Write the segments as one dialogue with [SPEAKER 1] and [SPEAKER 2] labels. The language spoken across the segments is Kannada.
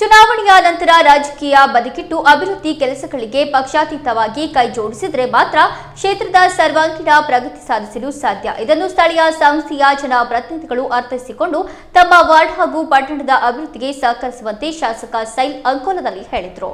[SPEAKER 1] ಚುನಾವಣೆಯ ನಂತರ ರಾಜಕೀಯ ಬದಿಗಿಟ್ಟು ಅಭಿವೃದ್ಧಿ ಕೆಲಸಗಳಿಗೆ ಪಕ್ಷಾತೀತವಾಗಿ ಕೈ ಜೋಡಿಸಿದರೆ ಮಾತ್ರ ಕ್ಷೇತ್ರದ ಸರ್ವಾಂಗೀಣ ಪ್ರಗತಿ ಸಾಧಿಸಲು ಸಾಧ್ಯ. ಇದನ್ನು ಸ್ಥಳೀಯ ಸಂಸ್ಥೆಯ ಜನಪ್ರತಿನಿಧಿಗಳು ಅರ್ಥೈಸಿಕೊಂಡು ತಮ್ಮ ವಾರ್ಡ್ ಹಾಗೂ ಪಟ್ಟಣದ ಅಭಿವೃದ್ಧಿಗೆ ಸಹಕರಿಸುವಂತೆ ಶಾಸಕ ಸೈಲ್ ಅಂಕೋಲದಲ್ಲಿ ಹೇಳಿದರು.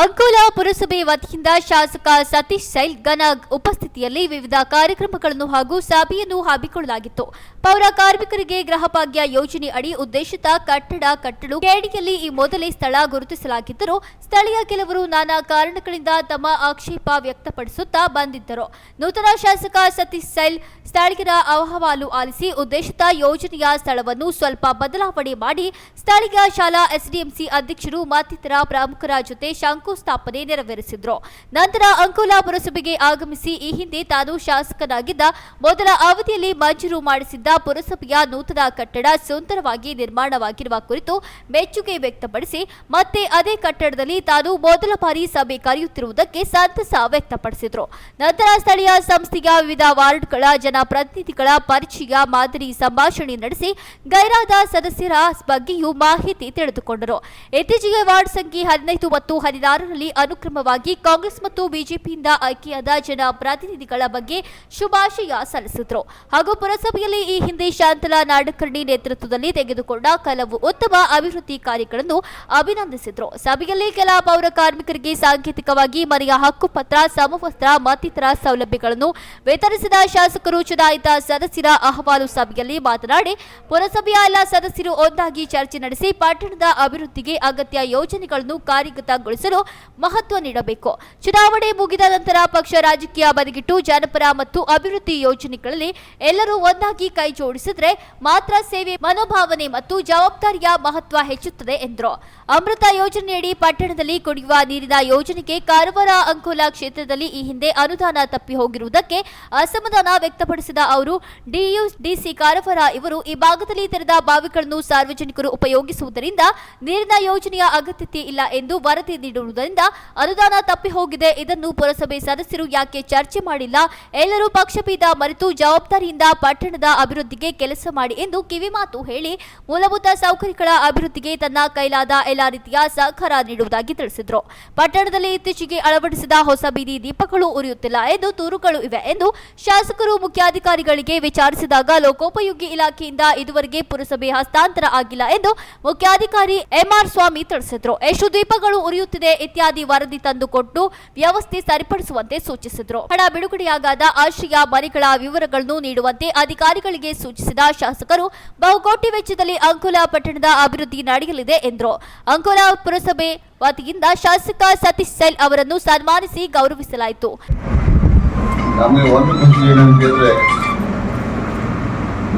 [SPEAKER 1] ಅಂಕೋಲ ಪುರಸಭೆ ವತಿಯಿಂದ ಶಾಸಕ ಸತೀಶ್ ಸೈಲ್ ಗನ ಉಪಸ್ಥಿತಿಯಲ್ಲಿ ವಿವಿಧ ಕಾರ್ಯಕ್ರಮಗಳನ್ನು ಹಾಗೂ ಸಭೆಯನ್ನು ಹಮ್ಮಿಕೊಳ್ಳಲಾಗಿತ್ತು. ಪೌರ ಕಾರ್ಮಿಕರಿಗೆ ಗೃಹಭಾಗ್ಯ ಯೋಜನೆ ಅಡಿ ಉದ್ದೇಶಿತ ಕಟ್ಟಡ ಕಟ್ಟಲು ಕೇಡಿಯಲ್ಲಿ ಈ ಮೊದಲೇ ಸ್ಥಳ ಗುರುತಿಸಲಾಗಿದ್ದರೂ ಸ್ಥಳೀಯ ಕೆಲವರು ನಾನಾ ಕಾರಣಗಳಿಂದ ತಮ್ಮ ಆಕ್ಷೇಪ ವ್ಯಕ್ತಪಡಿಸುತ್ತಾ ಬಂದಿದ್ದರು. ನೂತನ ಶಾಸಕ ಸತೀಶ್ ಸೈಲ್ ಸ್ಥಳೀಯರ ಅಹವಾಲು ಆಲಿಸಿ ಉದ್ದೇಶಿತ ಯೋಜನೆಯ ಸ್ಥಳವನ್ನು ಸ್ವಲ್ಪ ಬದಲಾವಣೆ ಮಾಡಿ ಸ್ಥಳೀಯ ಶಾಲಾ ಎಸ್ಡಿಎಂಸಿ ಅಧ್ಯಕ್ಷರು ಮತ್ತಿತರ ಪ್ರಮುಖರ ಜೊತೆ ಶಂಕುಸ್ಥಾಪನೆ ನೆರವೇರಿಸಿದ್ರು. ನಂತರ ಅಂಕೋಲಾ ಪುರಸಭೆಗೆ ಆಗಮಿಸಿ ಈ ಹಿಂದೆ ತಾನು ಶಾಸಕನಾಗಿದ್ದ ಮೊದಲ ಅವಧಿಯಲ್ಲಿ ಮಂಜೂರು ಮಾಡಿಸಿದ್ದ ಪುರಸಭೆಯ ನೂತನ ಕಟ್ಟಡ ಸುಂದರವಾಗಿ ನಿರ್ಮಾಣವಾಗಿರುವ ಕುರಿತು ಮೆಚ್ಚುಗೆ ವ್ಯಕ್ತಪಡಿಸಿ, ಮತ್ತೆ ಅದೇ ಕಟ್ಟಡದಲ್ಲಿ ತಾನು ಮೊದಲ ಬಾರಿ ಸಭೆ ಕರೆಯುತ್ತಿರುವುದಕ್ಕೆ ಸಂತಸ ವ್ಯಕ್ತಪಡಿಸಿದರು. ನಂತರ ಸ್ಥಳೀಯ ಸಂಸ್ಥೆಯ ವಿವಿಧ ವಾರ್ಡ್ಗಳ ಜನಪ್ರತಿನಿಧಿಗಳ ಪರಿಚಯ ಮಾದರಿ ಸಂಭಾಷಣೆ ನಡೆಸಿ ಗೈರಾದ ಸದಸ್ಯರ ಬಗ್ಗೆಯೂ ಮಾಹಿತಿ ತಿಳಿದುಕೊಂಡರು. ಇತ್ತೀಚೆಗೆ ವಾರ್ಡ್ ಸಂಖ್ಯೆ ಹದಿನೈದು ಮತ್ತು ಹದಿನಾರರಲ್ಲಿ ಅನುಕ್ರಮವಾಗಿ ಕಾಂಗ್ರೆಸ್ ಮತ್ತು ಬಿಜೆಪಿಯಿಂದ ಆಯ್ಕೆಯಾದ ಜನಪ್ರತಿನಿಧಿಗಳ ಬಗ್ಗೆ ಶುಭಾಶಯ ಸಲ್ಲಿಸಿದರು. ಹಾಗೂ ಪುರಸಭೆಯಲ್ಲಿ ಈ ಹಿಂದೆ ಶಾಂತಲಾ ನಾಡಕರ್ಣಿ ನೇತೃತ್ವದಲ್ಲಿ ತೆಗೆದುಕೊಂಡ ಕೆಲವು ಉತ್ತಮ ಅಭಿವೃದ್ಧಿ ಕಾರ್ಯಗಳನ್ನು ಅಭಿನಂದಿಸಿದ್ರು. ಸಭೆಯಲ್ಲಿ ಕೆಲ ಪೌರ ಕಾರ್ಮಿಕರಿಗೆ ಸಾಂಕೇತಿಕವಾಗಿ ಮನೆಯ ಹಕ್ಕುಪತ್ರ, ಸಮವಸ್ತ್ರ ಮತ್ತಿತರ ಸೌಲಭ್ಯಗಳನ್ನು ವಿತರಿಸಿದ ಶಾಸಕರು, ಚುನಾಯಿತ ಸದಸ್ಯರ ಅಹವಾಲು ಸಭೆಯಲ್ಲಿ ಮಾತನಾಡಿ, ಪುರಸಭೆಯ ಎಲ್ಲ ಸದಸ್ಯರು ಒಂದಾಗಿ ಚರ್ಚೆ ನಡೆಸಿ ಪಟ್ಟಣದ ಅಭಿವೃದ್ಧಿಗೆ ಅಗತ್ಯ ಯೋಜನೆಗಳನ್ನು ಕಾರ್ಯಗತಗೊಳಿಸಲು ಮಹತ್ವ ನೀಡಬೇಕು. ಚುನಾವಣೆ ಮುಗಿದ ನಂತರ ಪಕ್ಷ ರಾಜಕೀಯ ಬದಿಗಿಟ್ಟು ಜನಪರ ಮತ್ತು ಅಭಿವೃದ್ಧಿ ಯೋಜನೆಗಳಲ್ಲಿ ಎಲ್ಲರೂ ಒಂದಾಗಿ ಕೈ ಜೋಡಿಸಿದ್ರೆ ಮಾತ್ರ ಸೇವೆ ಮನೋಭಾವನೆ ಮತ್ತು ಜವಾಬ್ದಾರಿಯ ಮಹತ್ವ ಹೆಚ್ಚುತ್ತದೆ ಎಂದರು. ಅಮೃತ ಯೋಜನೆಯಡಿ ಪಟ್ಟಣದಲ್ಲಿ ಕುಡಿಯುವ ನೀರಿನ ಯೋಜನೆಗೆ ಕಾರವಾರ ಅಂಕೋಲಾ ಕ್ಷೇತ್ರದಲ್ಲಿ ಈ ಹಿಂದೆ ಅನುದಾನ ತಪ್ಪಿ ಹೋಗಿರುವುದಕ್ಕೆ ಅಸಮಾಧಾನ ವ್ಯಕ್ತಪಡಿಸಿದ ಅವರು, ಡಿಯುಡಿಸಿ ಕಾರವಾರ ಇವರು ಈ ಭಾಗದಲ್ಲಿ ತೆರೆದ ಬಾವಿಗಳನ್ನು ಸಾರ್ವಜನಿಕರು ಉಪಯೋಗಿಸುವುದರಿಂದ ನೀರಿನ ಯೋಜನೆಯ ಅಗತ್ಯತೆ ಇಲ್ಲ ಎಂದು ವರದಿ ನೀಡುವುದರಿಂದ ಅನುದಾನ ತಪ್ಪಿ ಹೋಗಿದೆ. ಇದನ್ನು ಪುರಸಭೆ ಸದಸ್ಯರು ಯಾಕೆ ಚರ್ಚೆ ಮಾಡಿಲ್ಲ? ಎಲ್ಲರೂ ಪಕ್ಷಭೇದ ಮರೆತು ಜವಾಬ್ದಾರಿಯಿಂದ ಪಟ್ಟಣದ ಅಭಿವೃದ್ಧಿಗೆ ಕೆಲಸ ಮಾಡಿ ಎಂದು ಕಿವಿಮಾತು ಹೇಳಿ ಮೂಲಭೂತ ಸೌಕರ್ಯಗಳ ಅಭಿವೃದ್ಧಿಗೆ ತನ್ನ ಕೈಲಾದ ಎಲ್ಲ ರೀತಿಯ ಸಹಕಾರ ನೀಡುವುದಾಗಿ ತಿಳಿಸಿದರು. ಪಟ್ಟಣದಲ್ಲಿ ಇತ್ತೀಚೆಗೆ ಅಳವಡಿಸಿದ ಹೊಸ ಬೀದಿ ದೀಪಗಳು ಉರಿಯುತ್ತಿಲ್ಲ ಎಂದು ದೂರುಗಳು ಇವೆ ಎಂದು ಶಾಸಕರು ಮುಖ್ಯಾಧಿಕಾರಿಗಳಿಗೆ ವಿಚಾರಿಸಿದಾಗ ಲೋಕೋಪಯೋಗಿ ಇಲಾಖೆಯಿಂದ ಇದುವರೆಗೆ ಪುರಸಭೆ ಹಸ್ತಾಂತರ ಆಗಿಲ್ಲ ಎಂದು ಮುಖ್ಯಾಧಿಕಾರಿ ಎಂಆರ್ ಸ್ವಾಮಿ ತಿಳಿಸಿದರು. ಎಷ್ಟು ದೀಪಗಳು ಉರಿಯುತ್ತಿದೆ ಇತ್ಯಾದಿ ವರದಿ ತಂದುಕೊಟ್ಟು ವ್ಯವಸ್ಥೆ ಸರಿಪಡಿಸುವಂತೆ ಸೂಚಿಸಿದರು. ಹಣ ಬಿಡುಗಡೆಯಾಗದ ಆಶ್ರಯ ಮನೆಗಳ ವಿವರಗಳನ್ನು ನೀಡುವಂತೆ ಅಧಿಕಾರಿಗಳಿಗೆ ಸೂಚಿಸಿದ ಶಾಸಕರು ಬಹುಕೋಟಿ ವೆಚ್ಚದಲ್ಲಿ ಅಂಕೋಲಾ ಪಟ್ಟಣದ ಅಭಿವೃದ್ಧಿ ನಡೆಯಲಿದೆ ಎಂದರು. ಅಂಕೋಲಾ ಪುರಸಭೆ ವತಿಯಿಂದ ಶಾಸಕ ಸತೀಶ್ ಸೈಲ್ ಅವರನ್ನು ಸನ್ಮಾನಿಸಿ ಗೌರವಿಸಲಾಯಿತು.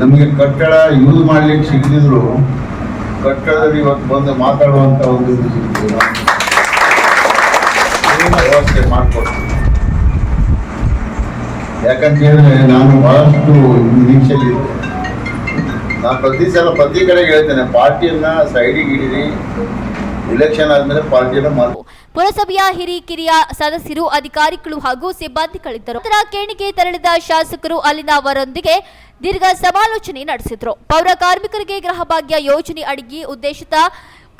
[SPEAKER 2] ನಮಗೆ ಕಟ್ಟಡ ಯೂಸ್ ಮಾಡ್ಲಿಕ್ಕೆ ಸಿಗದಿದ್ರು ಕಟ್ಟಡದಲ್ಲಿ ಇವತ್ತು ಬಂದು ಮಾತಾಡುವಂತ ಒಂದು ಸಿಗ್ತೀವಿ ವ್ಯವಸ್ಥೆ ಮಾಡಿಕೊಡ್ತೀವಿ. ಯಾಕಂತ ಹೇಳಿದ್ರೆ ನಾನು ಬಹಳಷ್ಟು ನಿರೀಕ್ಷೆಯಲ್ಲಿ ನಾನು ಪ್ರತಿ ಸಲ ಪ್ರತಿ ಕಡೆಗೆ ಹೇಳ್ತೇನೆ, ಪಾರ್ಟಿಯನ್ನ ಸೈಡಿಗೆ ಇಡಿರಿ. ಇಲೆಕ್ಷನ್ ಆದ್ಮೇಲೆ ಪಾರ್ಟಿಯನ್ನ ಮಾಡಿ
[SPEAKER 1] ಪುರಸಭೆಯ ಹಿರಿಕಿರಿಯ ಸದಸ್ಯರು, ಅಧಿಕಾರಿಗಳು ಹಾಗೂ ಸಿಬ್ಬಂದಿಗಳಿದ್ದರು. ನಂತರ ಕೇಣಿಗೆ ತೆರಳಿದ ಶಾಸಕರು ಅಲ್ಲಿನವರೊಂದಿಗೆ ದೀರ್ಘ ಸಮಾಲೋಚನೆ ನಡೆಸಿದ್ರು. ಪೌರ ಕಾರ್ಮಿಕರಿಗೆ ಗೃಹಭಾಗ್ಯ ಯೋಜನೆ ಅಡಿಗೆ ಉದ್ದೇಶಿತ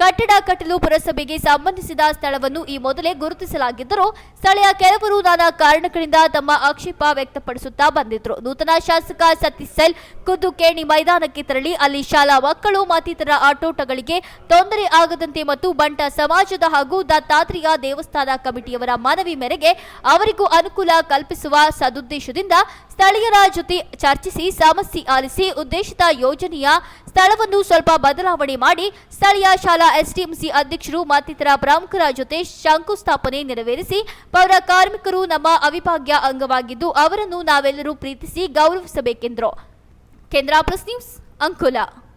[SPEAKER 1] ಕಟ್ಟಡ ಕಟ್ಟಲು ಪುರಸಭೆಗೆ ಸಂಬಂಧಿಸಿದ ಸ್ಥಳವನ್ನು ಈ ಮೊದಲೇ ಗುರುತಿಸಲಾಗಿದ್ದರೂ ಸ್ಥಳೀಯ ಕೆಲವರು ನಾನಾ ಕಾರಣಗಳಿಂದ ತಮ್ಮ ಆಕ್ಷೇಪ ವ್ಯಕ್ತಪಡಿಸುತ್ತಾ ಬಂದಿದ್ರು. ನೂತನ ಶಾಸಕ ಸತೀಶ್ ಸೈಲ್ ಖುದ್ದು ಕೇಣಿ ಮೈದಾನಕ್ಕೆ ತೆರಳಿ ಅಲ್ಲಿ ಶಾಲಾ ಮಕ್ಕಳು ಮತ್ತಿತರ ಆಟೋಟಗಳಿಗೆ ತೊಂದರೆ ಆಗದಂತೆ ಮತ್ತು ಬಂಟ ಸಮಾಜದ ಹಾಗೂ ದತ್ತಾತ್ರೇಯ ದೇವಸ್ಥಾನ ಕಮಿಟಿಯವರ ಮನವಿ ಮೇರೆಗೆ ಅವರಿಗೂ ಅನುಕೂಲ ಕಲ್ಪಿಸುವ ಸದುದ್ದೇಶದಿಂದ ಸ್ಥಳೀಯರ ಜೊತೆ ಚರ್ಚಿಸಿ ಸಮಸ್ಯೆ ಆಲಿಸಿ ಉದ್ದೇಶಿತ ಯೋಜನೆಯ ಸ್ಥಳವನ್ನು ಸ್ವಲ್ಪ ಬದಲಾವಣೆ ಮಾಡಿ ಸ್ಥಳೀಯ ಶಾಲಾ ಎಸ್ಡಿಎಂಸಿ ಅಧ್ಯಕ್ಷರು ಮತ್ತಿತರ ಪ್ರಮುಖರ ಜೊತೆ ಶಂಕುಸ್ಥಾಪನೆ ನೆರವೇರಿಸಿ ಪೌರ ಕಾರ್ಮಿಕರು ನಮ್ಮ ಅವಿಭಾಗ್ಯ ಅಂಗವಾಗಿದ್ದು ಅವರನ್ನು ನಾವೆಲ್ಲರೂ ಪ್ರೀತಿಸಿ ಗೌರವಿಸಬೇಕೆಂದರು. ಕೇಂದ್ರ ಪ್ರೆಸ್ ನ್ಯೂಸ್ ಅಂಕೋಲಾ.